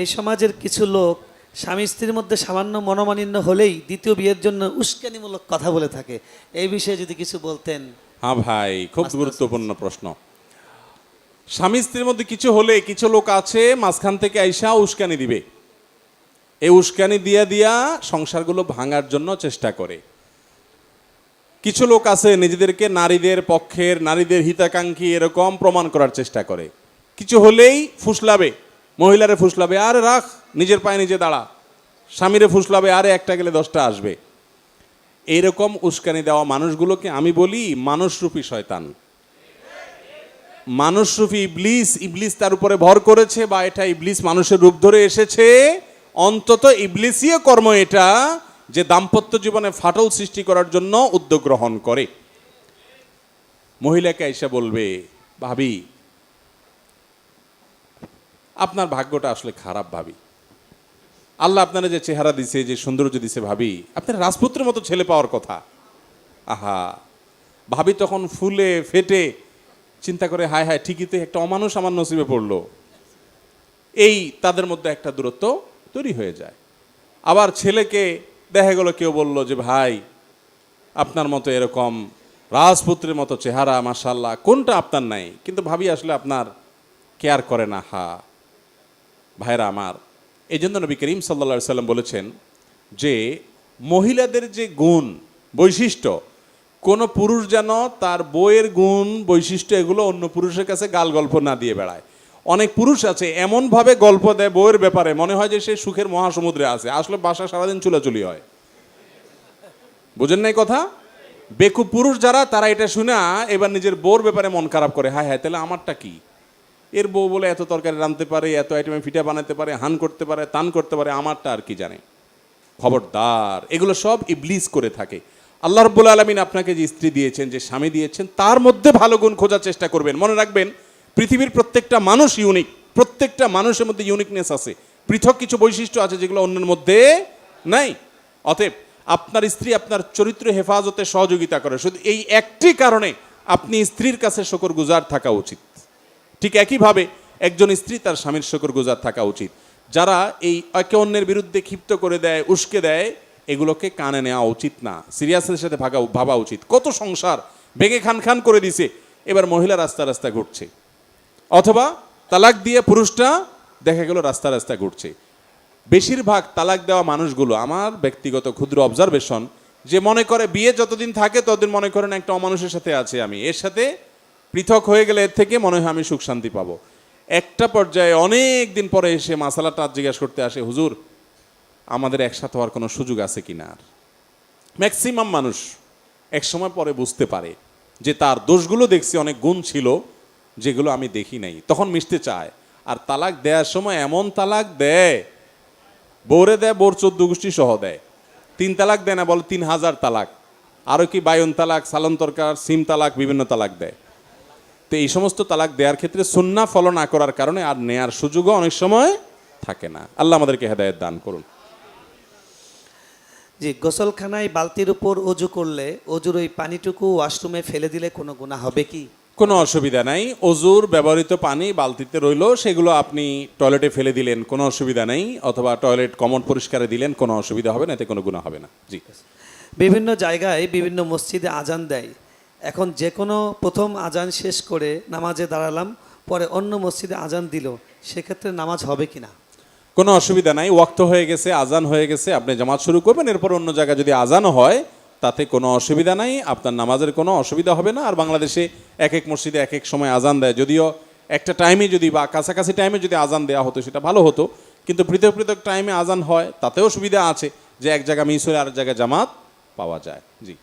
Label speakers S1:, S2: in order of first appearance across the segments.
S1: এই সমাজের কিছু লোক স্বামী স্ত্রীর মধ্যে সামান্য মনোমালিন্য হলেই দ্বিতীয় বিয়ের জন্য উস্কানিমূলক কথা বলে থাকে। এই বিষয়ে যদি কিছু বলতেন।
S2: হ্যাঁ ভাই খুব গুরুত্বপূর্ণ প্রশ্ন। স্বামী স্ত্রীর মধ্যে কিছু হলে কিছু লোক আছে মাঝখান থেকে আইসা উস্কানি দিবে। এই উস্কানি দিয়া দিয়া সংসারগুলো ভাঙার জন্য চেষ্টা করে। কিছু লোক আছে নিজেদেরকে নারীদের পক্ষের নারীদের হিতাকাঙ্ক্ষী এরকম প্রমাণ করার চেষ্টা করে। কিছু হলেই ফুসলাবে। মহিলারে ফুসলাবে, আরে রাখ, নিজের পায়ে নিজে দাঁড়া। স্বামীরে ফুসলাবে, আরে একটা গেলে দশটা আসবে। এইরকম উস্কানি দেওয়া মানুষগুলোকে আমি বলি মানুষরূপী শয়তান। মানুষরূপী ইবলিস ইবলিস তার উপরে ভর করেছে বা এটা ইবলিস মানুষের রূপ ধরে এসেছে। অন্তত ইবলিসীয় কর্ম এটা যে দাম্পত্য জীবনে ফাটল সৃষ্টি করার জন্য উদ্যোগ গ্রহণ করে। মহিলাকে এসে বলবে, ভাবি আপনার ভাগ্যটা আসলে খারাপ ভাবি। আল্লাহ আপনারা যে চেহারা দিছে, যে সৌন্দর্য দিছে ভাবি, আপনার রাজপুত্রের মতো ছেলে পাওয়ার কথা। আহা, ভাবি তখন ফুলে ফেটে চিন্তা করে, হায় হায়, ঠিকই তো একটা অমানুষ আমার নসিবে পড়ল। এই তাদের মধ্যে একটা দূরত্ব তৈরি হয়ে যায়। আবার ছেলেকে দেখা গেল, কেউ বলল যে, ভাই, আপনার মতো এরকম রাজপুত্রের মতো চেহারা মাসাল্লাহ কোনটা আপনার নাই? কিন্তু ভাবি আসলে আপনার কেয়ার করে না, হা। ভাইরা আমার এই জন্য নবী করিম সাল্লা সাল্লাম বলেছেন যে মহিলাদের যে গুণ, বৈশিষ্ট্য, কোনো পুরুষ যেন তার বইয়ের গুণ, বৈশিষ্ট্য এগুলো অন্য পুরুষের কাছে গাল গল্প না দিয়ে বেড়ায়। অনেক পুরুষ আছে, এমনভাবে গল্প দেয় বইয়ের ব্যাপারে, মনে হয় যে সে সুখের মহাসমুদ্রে আছে, আসলে বাসা সারাদিন চুলাচুলি হয়। বুঝেন নাই কথা? বেকু পুরুষ যারা, তারা এটা শুনে, এবার নিজের বউর ব্যাপারে মন খারাপ করে, হায় হায়, তাহলে আমারটা কি? এর বউ বলে এত তরকারি রাঁধতে পারে, এত আইটেমে ফিটা বানাতে পারে, হান করতে পারে, তান করতে পারে, আমারটা আর কি জানে? খবরদার, এগুলো সব ইবলিস করে থাকে। আল্লাহ রব্বুল আলমিন আপনাকে যে স্ত্রী দিয়েছেন, যে স্বামী দিয়েছেন, তার মধ্যে ভালো গুণ খোঁজার চেষ্টা করবেন। মনে রাখবেন, পৃথিবীর প্রত্যেকটা মানুষ ইউনিক প্রত্যেকটা মানুষের মধ্যে ইউনিকনেস আছে। পৃথক কিছু বৈশিষ্ট্য আছে যেগুলো অন্যের মধ্যে নাই। অতএব, আপনার স্ত্রী আপনার চরিত্র হেফাজতে সহযোগিতা করে। শুধু এই একটি কারণে আপনি স্ত্রীর কাছে শকর গুজার থাকা উচিত। ঠিক একইভাবে একজন স্ত্রী তার স্বামীর শকর গুজার থাকা উচিত। যারা এই একে অন্যের বিরুদ্ধে ক্ষিপ্ত করে দেয়, উস্কে দেয়, এগুলোকে কানে নেওয়া উচিত না। সিরিয়াসের সাথে ভাগা, ভাবা উচিত। কত সংসার ভেঙে খান খান করে দিছে, এবার মহিলা রাস্তা রাস্তা ঘুরছে। অথবা তালাক দিয়ে পুরুষটা, দেখা গেল রাস্তা রাস্তা ঘুরছে। বেশিরভাগ তালাক দেওয়া মানুষগুলো, আমার ব্যক্তিগত ক্ষুদ্র অবজারভেশন যে মনে করে বিয়ে যতদিন থাকে, ততদিন মনে করেন একটা অমানুষের সাথে আছে আমি। এর সাথে পৃথক হয়ে গেলে এর থেকে মনে হয় আমি সুখ শান্তি পাবো। একটা পর্যায়ে অনেক দিন পরে এসে মাসালাটা জিজ্ঞাসা করতে আসে, হুজুর, আমাদের একসাথে হওয়ার কোনো সুযোগ আছে কিনা আর? ম্যাক্সিমাম মানুষ এক সময় পরে বুঝতে পারে যে তার দোষগুলো দেখছি, অনেক গুণ ছিল, যেগুলো আমি দেখি নাই। তখন মিশতে চায়, আর তালাক দেওয়ার সময় এমন তালাক দেয়, বৌরে দেয়, বোর চোদ্দ গোষ্ঠী সহ দেয়। তিন তালাক দেয় না, বলে তিন হাজার তালাক। আরও কি বায়ন তালাক, সালন তরকার, সিম তালাক, বিভিন্ন তালাক দেয়। তো এই সমস্ত তালাক দেওয়ার ক্ষেত্রে সুন্না ফলো না করার কারণে আর নেয়ার সুযোগও অনেক সময় থাকে না। আল্লাহ আমাদেরকে হেদায়ত দান করুন।
S1: যে গোসলখানায় বালতির উপর অজু করলে অজুর ওই পানিটুকু ওয়াশরুমে ফেলে দিলে কোনো গুণা হবে কি?
S2: কোনো অসুবিধা নাই। অজুর ব্যবহৃত পানি বালতিতে রইল সেগুলো আপনি টয়লেটে ফেলে দিলেন কোনো অসুবিধা নেই। অথবা টয়লেট কমন পরিষ্কারে দিলেন কোনো অসুবিধা হবে না এতে কোনো গুণা হবে না। জি।
S1: বিভিন্ন জায়গায় বিভিন্ন মসজিদে আজান দেয়। এখন যে কোনো প্রথম আজান শেষ করে নামাজে দাঁড়ালাম, পরে অন্য মসজিদে আজান দিল, সেক্ষেত্রে নামাজ হবে কি না
S2: কোনো অসুবিধা নাই, ওয়াক্ত হয়ে গেছে, আজান হয়ে গেছে, আপনি জামাত শুরু করবেন, এরপর অন্য জায়গায় যদি আজানও হয়, তাতে কোনো অসুবিধা নাই, আপনার নামাজের কোনো অসুবিধা হবে না, আর বাংলাদেশে এক এক মসজিদে এক এক সময় আজান দেয়, যদিও একটা টাইমে যদি বা কাছাকাছি টাইমে যদি আজান দেওয়া হতো, সেটা ভালো হতো, কিন্তু পৃথক পৃথক টাইমে আজান হয়, তাতেও সুবিধা আছে যে এক জায়গা মিস হলে আরেক জায়গায় জামাত পাওয়া যায়। জি।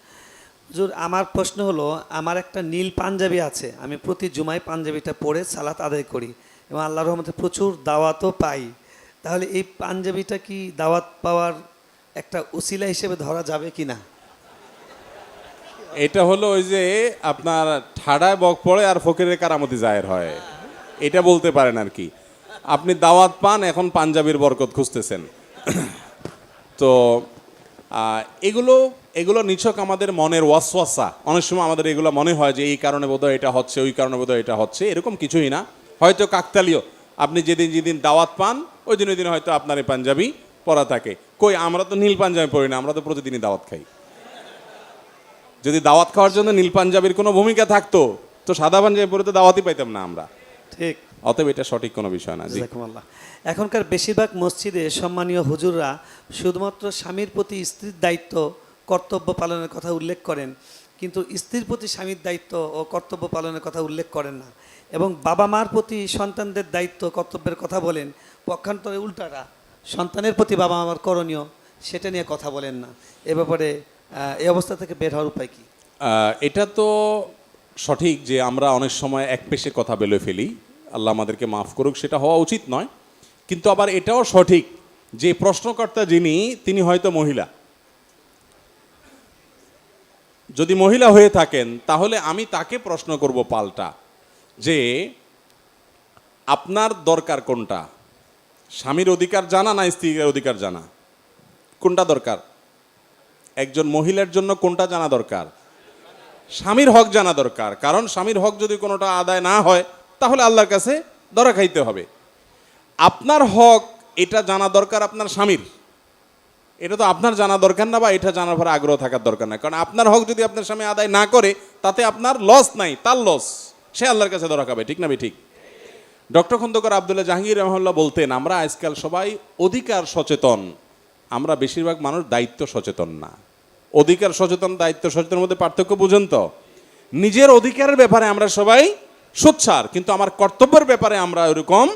S1: হুজুর, আমার প্রশ্ন হলো, আমার একটা নীল পাঞ্জাবি আছে, আমি প্রতি জুমায় পাঞ্জাবিটা পরে সালাত আদায় করি এবং আল্লাহর রহমতে প্রচুর দাওয়াতও পাই। তাহলে এই পাঞ্জাবিটা কি দাওয়াত পাওয়ার একটা উসিলা হিসেবে ধরা যাবে কি না?
S2: এটা হলো ওই যে আপনার ঠাডায় বক পড়ে আর ফকিরের কারামতি জায়ের হয়। এটা বলতে পারেন আর কি। আপনি দাওয়াত পান, এখন পাঞ্জাবির বরকত খুঁজতেছেন। তো এগুলো এগুলো নিছক আমাদের মনের ওয়াসওয়াসা। অনেক সময় আমাদের এগুলো মনে হয় যে এই কারণে বোধহয় এটা হচ্ছে ওই কারণে বোধহয় এটা হচ্ছে এরকম কিছুই না। হয়তো কাকতালীয় আপনি যেদিন যেদিন দাওয়াত পান ওই দিন ওই দিন হয়তো আপনার এই পাঞ্জাবি পরা থাকে। কই আমরা তো নীল পাঞ্জাবি পরি না আমরা তো প্রতিদিনই দাওয়াত খাই। যদি দাওয়াত খাওয়ার জন্য নীল পাঞ্জাবির কোনো ভূমিকা থাকতো তো সাদা পাঞ্জাবি পরে তো দাওয়াতই পাইতাম না আমরা।
S1: ঠিক।
S2: অতএব এটা সঠিক কোনো বিষয় না
S1: এখনকার বেশিরভাগ মসজিদে সম্মানীয় হুজুররা শুধুমাত্র স্বামীর প্রতি স্ত্রীর দায়িত্ব কর্তব্য পালনের কথা উল্লেখ করেন, কিন্তু স্ত্রীর প্রতি স্বামীর দায়িত্ব ও কর্তব্য পালনের কথা উল্লেখ করেন না। এবং বাবা মার প্রতি সন্তানদের দায়িত্ব কর্তব্যের কথা বলেন, পক্ষান্তরে উল্টারা সন্তানের প্রতি বাবা মার করণীয় সেটা নিয়ে কথা বলেন না। এ ব্যাপারে এই অবস্থা থেকে বের হওয়ার উপায় কি?
S2: এটা তো সঠিক যে আমরা অনেক সময় এক পেশে কথা বেলে ফেলি, আল্লাহ আমাদেরকে মাফ করুক, সেটা হওয়া উচিত নয়। কিন্তু আবার এটাও সঠিক যে প্রশ্নকর্তা যিনি, তিনি হয়তো মহিলা। যদি মহিলা হয়ে থাকেন, তাহলে আমি তাকে প্রশ্ন করব পাল্টা। যে, আপনার দরকার কোনটা? স্বামীর অধিকার জানা না স্ত্রীর অধিকার জানা? কোনটা দরকার? একজন মহিলার জন্য কোনটা জানা দরকার? স্বামীর হক জানা দরকার। কারণ স্বামীর হক যদি কোনোটা আদায় না হয়, তাহলে আল্লাহর কাছে ধরা খাইতে হবে। আপনার হক এটা জানা দরকার আপনার স্বামীর। এটা তো আপনার জানা দরকার না বা এটা জানার পরে আগ্রহ থাকার দরকার না কারণ আপনার হক যদি আপনার স্বামী আদায় না করে, তাতে আপনার লস নাই, তার লস সে আল্লাহর কাছে ধরা খাবে, ঠিক না ভাই, ঠিক? ডক্টর খন্দকার আবদুল্লাহ জাহাঙ্গীর রহমাল্লাহ বলতেন, আমরা আজকাল সবাই অধিকার সচেতন। আমরা বেশিরভাগ মানুষ দায়িত্ব সচেতন না। অধিকার সচেতন, দায়িত্ব সচেতনের মধ্যে পার্থক্য বুঝেন তো? নিজের অধিকারের ব্যাপারে আমরা সবাই সোচ্ছার কিন্তু আমার কর্তব্যের ব্যাপারে আমরা ওরকম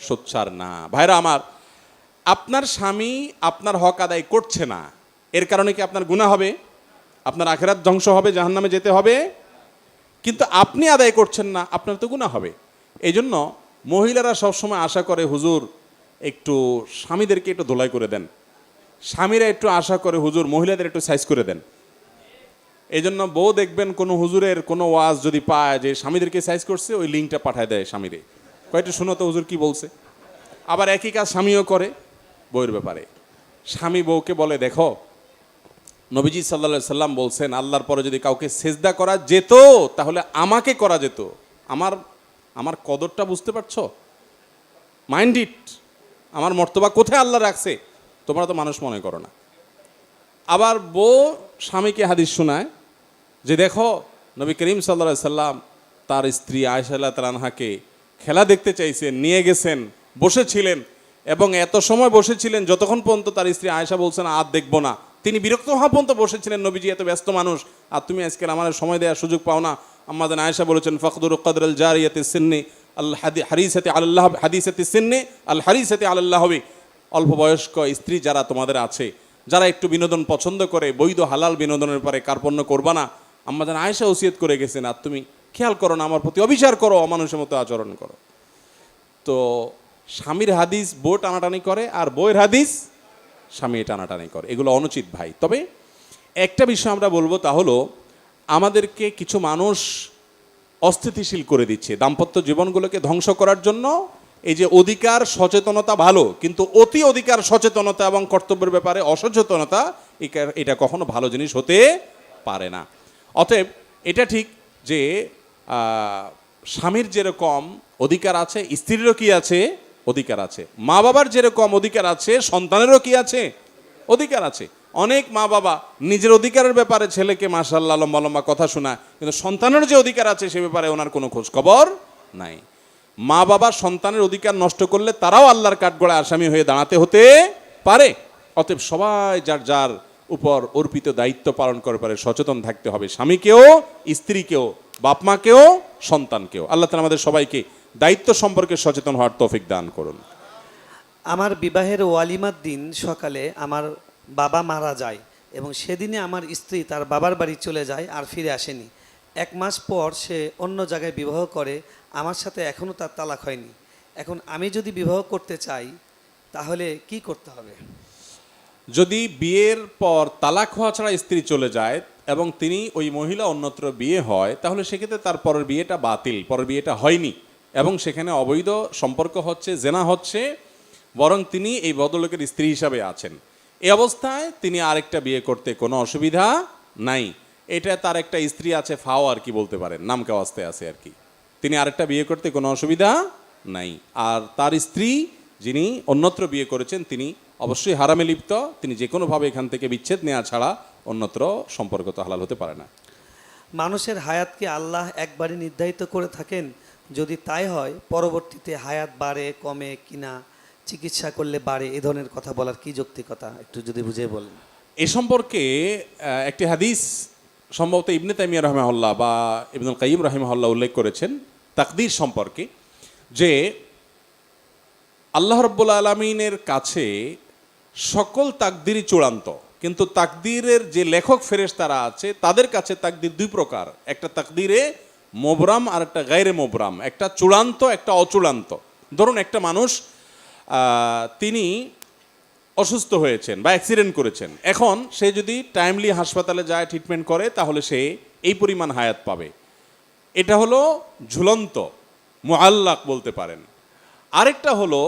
S2: সোচ্ছার না। ভাইরা আমার আপনার স্বামী আপনার হক আদায় করছে না, এর কারণে কি আপনার গুণা হবে? আপনার আখেরাত ধ্বংস হবে, জাহান্নামে যেতে হবে? কিন্তু আপনি আদায় করছেন না, আপনার তো গুণা হবে। এই জন্য মহিলারা সবসময় আশা করে, হুজুর, একটু স্বামীদেরকে একটু ধোলাই করে দেন। স্বামীরা একটু আশা করে, হুজুর, মহিলাদের একটু সাইজ করে দেন। এই জন্য বউ দেখবেন, কোনো হুজুরের কোনো ওয়াজ যদি পায় যে স্বামীদেরকে সাইজ করছে, ওই লিঙ্কটা পাঠায় দেয় স্বামীরে কয়েকটা শুনো তো হুজুর কি বলছে? আবার একই কাজ স্বামীও করে। বউয়ের ব্যাপারে। স্বামী বউকে বলে, দেখো, নবীজি সাল্লা সাল্লাম বলছেন, আল্লাহর পরে যদি কাউকে সেজদা করা যেত, তাহলে আমাকে করা যেত। আমার আমার কদরটা বুঝতে পারছ? মাইন্ড ইট, আমার মর্তবা কোথায় আল্লাহ রাখছে? তোমরা তো মানুষ মনে করো না। আবার বউ স্বামীকে হাদিস শোনায় যে, দেখো, নবী করিম সাল্লা সাল্লাম তার স্ত্রী আয়সাল্লাহ তালানহাকে খেলা দেখতে চাইছেন, নিয়ে গেছেন, বসেছিলেন। এবং এত সময় বসেছিলেন, যতক্ষণ পর্যন্ত তার স্ত্রী আয়সা বলছেন আর দেখব না। তিনি বিরক্ত হওয়া পর্যন্ত বসেছিলেন, নবীজি এত ব্যস্ত মানুষ, আর তুমি আজকে আমার সময় দেওয়ার সুযোগ পাও না। আমাদের আয়সা বলেছেন ফখদুর কদর আল জারিয়াতে সিন্নি আল হাদি, হারিসাতে আল্লাহ হাদিসাতে সিন্নি আল হারিসাতে আল্লাহ হবে অল্প বয়স্ক স্ত্রী যারা তোমাদের আছে, যারা একটু বিনোদন পছন্দ করে, বৈধ হালাল বিনোদনের পরে কার্পণ্য করবা না, আমাদের আয়সা ওসিয়ত করে গেছেন, আর তুমি খেয়াল করো না, আমার প্রতি অবিচার করো, অমানুষের মতো আচরণ করো। তো স্বামীর হাদিস, বউ টানাটানি করে আর বইয়ের হাদিস, স্বামী টানাটানি করে। এগুলো অনুচিত ভাই। তবে একটা বিষয় আমরা বলব তা হলো, আমাদেরকে কিছু মানুষ অস্থিতিশীল করে দিচ্ছে দাম্পত্য জীবনগুলোকে ধ্বংস করার জন্য। এই যে অধিকার, সচেতনতা ভালো, কিন্তু অতি অধিকার, সচেতনতা এবং কর্তব্যের ব্যাপারে অসচেতনতা এটা কখনো ভালো জিনিস হতে পারে না। অতএব এটা ঠিক যে স্বামীর যেরকম অধিকার আছে, স্ত্রীরও কি আছে অধিকার আছে। মা বাবার যেরকম অধিকার আছে, সন্তানেরও কি আছে? অধিকার আছে। অনেক মা বাবা নিজের অধিকারের ব্যাপারে ছেলেকে মাসাল্লাহ লম্বা লম্বা কথা শোনায়, কিন্তু সন্তানের যে অধিকার আছে সে ব্যাপারে ওনার কোনো খোঁজ খবর নাই। মা বাবা সন্তানের অধিকার নষ্ট করলে তারাও আল্লাহর কাঠগড়ায় আসামি হয়ে দাঁড়াতে হতে পারে। অতএব সবাই যার যার উপর অর্পিত দায়িত্ব পালন করে পারে সচেতন থাকতে হবে। স্বামীকেও, স্ত্রীকেও বাপ মাকেও সন্তানকেও। আল্লাহ তালা আমাদের সবাইকে দায়িত্ব সম্পর্কে সচেতন হওয়ার তৌফিক দান করুন।
S1: আমার বিবাহের ওয়ালিমার দিন সকালে আমার বাবা মারা যায় এবং সেদিনে আমার স্ত্রী তার বাবার বাড়ি চলে যায় আর ফিরে আসেনি। এক মাস পর সে অন্য জায়গায় বিবাহ করে আমার সাথে এখনও তার তালাক হয়নি। এখন আমি যদি বিবাহ করতে চাই তাহলে কি করতে হবে?
S2: যদি বিয়ের পর তালাক হওয়া ছাড়া স্ত্রী চলে যায় এবং তিনি ওই মহিলা অন্যত্র বিয়ে হয় তাহলে সেক্ষেত্রে তার পরের বিয়েটা বাতিল পরের বিয়েটা হয়নি। এবং সেখানে অবৈধ সম্পর্ক হচ্ছে, জেনা হচ্ছে, বরং তিনি এই ভদ্রলোকের স্ত্রী হিসাবে আছেন। এ অবস্থায় তিনি আরেকটা বিয়ে করতে কোনো অসুবিধা নাই। এটা তার একটা স্ত্রী আছে, ফাও আর কি বলতে পারেন, নাম কাওয়াস্তে আছে আর কি। তিনি আরেকটা বিয়ে করতে কোনো অসুবিধা নাই। আর তার স্ত্রী যিনি অন্যত্র বিয়ে করেছেন, তিনি অবশ্যই হারামে লিপ্ত। তিনি যে কোনোভাবে এখান থেকে বিচ্ছেদ নেওয়া ছাড়া অন্যত্র সম্পর্ক তো হালাল হতে পারে না।
S1: মানুষের হায়াতকে আল্লাহ একবারই নির্ধারিত করে থাকেন। যদি তাই হয়, পরবর্তীতে হায়াত বাড়ে, কমে কিনা, চিকিৎসা করলে বাড়ে, এ ধরনের কথা বলার কি যৌক্তিকতা? একটু যদি বুঝিয়ে বলেন।
S2: এ সম্পর্কে একটি হাদিস সম্ভবত ইবনে তাইমিয়া রহমাহুল্লাহ বা ইবনুল কাইম রহিমাহুল্লাহ উল্লেখ করেছেন, তাকদির সম্পর্কে, যে আল্লাহ রব্বুল আলমিনের কাছে সকল তাকদিরই চূড়ান্ত। কিন্তু তাকদিরের যে লেখক ফেরেশ তারা আছে, তাদের কাছে তাকদির দুই প্রকার। একটা তাকদিরে মোবরাম আর একটা গায়রে মোবরাম একটা চূড়ান্ত, একটা অচূড়ান্ত। ধরুন একটা মানুষ তিনি অসুস্থ হয়েছেন বা অ্যাক্সিডেন্ট করেছেন। এখন সে যদি টাইমলি হাসপাতালে যায় ট্রিটমেন্ট করে, তাহলে সে এই পরিমাণ হায়াত পাবে। এটা হলো ঝুলন্ত মোয়াল্লাক বলতে পারেন। আরেকটা হলো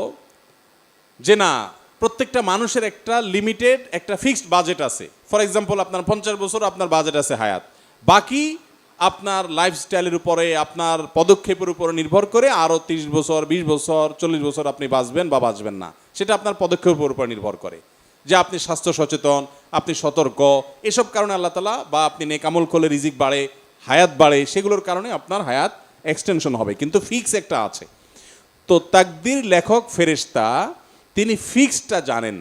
S2: যে না প্রত্যেকটা মানুষের একটা লিমিটেড একটা ফিক্সড বাজেট আছে। ফর এক্সাম্পল আপনার পঞ্চাশ বছর আপনার বাজেট আছে হায়াত। বাকি আপনার লাইফস্টাইলের উপরে, আপনার পদক্ষেপের উপরে নির্ভর করে আরও তিরিশ বছর, বিশ বছর, চল্লিশ বছর আপনি বাঁচবেন বা বাঁচবেন না। সেটা আপনার পদক্ষেপের উপর নির্ভর করে। যে আপনি স্বাস্থ্য সচেতন, আপনি সতর্ক, এসব কারণে আল্লাহ তালা বা আপনি নেকামল করলে রিজিক বাড়ে, হায়াত বাড়ে, সেগুলোর কারণে আপনার হায়াত এক্সটেনশন হবে। কিন্তু ফিক্স একটা আছে। তো তাকদির লেখক ফেরেশতা তিনি ফিক্সডটা জানেন।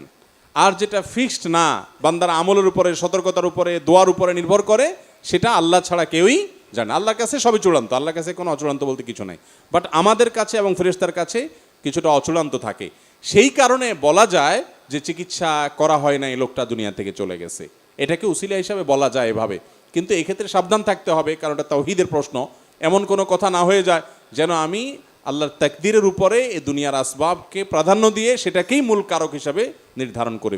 S2: আর যেটা ফিক্সড না, বান্দার আমলের উপরে, সতর্কতার উপরে, দোয়ার উপরে নির্ভর করে, সেটা আল্লাহ ছাড়া কেউই জানে আল্লাহর কাছে সবই চূড়ান্ত, আল্লাহর কাছে কোনো অচূড়ান্ত বলতে কিছু নাই। বাট আমাদের কাছে এবং ফেরেশতার কাছে কিছুটা অচূড়ান্ত থাকে। সেই কারণে বলা যায় যে চিকিৎসা করা হয় না এই লোকটা দুনিয়া থেকে চলে গেছে। এটাকে উসিলা হিসাবে বলা যায় এভাবে। কিন্তু এক্ষেত্রে সাবধান থাকতে হবে, কারণ এটা তাওহিদের প্রশ্ন। এমন কোনো কথা না হয়ে যায়, যেন আমি আল্লাহর তাকদিরের উপরে এ দুনিয়ার আসবাবকে প্রাধান্য দিয়ে সেটাকেই মূল কারক হিসাবে নির্ধারণ করে